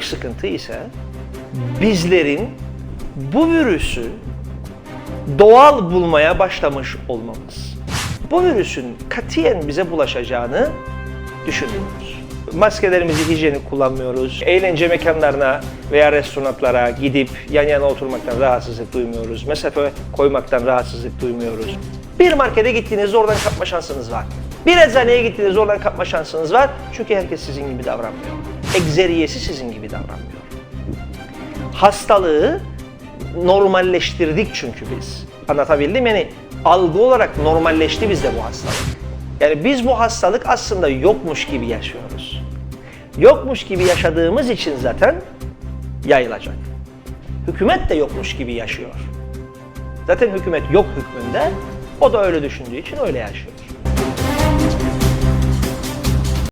Büyük sıkıntı ise bizlerin bu virüsü doğal bulmaya başlamış olmamız. Bu virüsün katiyen bize bulaşacağını düşünmüyoruz. Maskelerimizi hijyenik kullanmıyoruz. Eğlence mekanlarına veya restoranlara gidip yan yana oturmaktan rahatsızlık duymuyoruz. Mesafe koymaktan rahatsızlık duymuyoruz. Bir markete gittiğinizde oradan kapma şansınız var. Bir eczaneye gittiğinizde oradan kapma şansınız var. Çünkü herkes sizin gibi davranmıyor. Egzeriyesi sizin gibi davranmıyor. Hastalığı normalleştirdik çünkü biz. Anlatabildim yani algı olarak normalleşti bizde bu hastalık. Yani biz bu hastalık aslında yokmuş gibi yaşıyoruz. Yokmuş gibi yaşadığımız için zaten yayılacak. Hükümet de yokmuş gibi yaşıyor. Zaten hükümet yok hükmünde. O da öyle düşündüğü için öyle yaşıyor.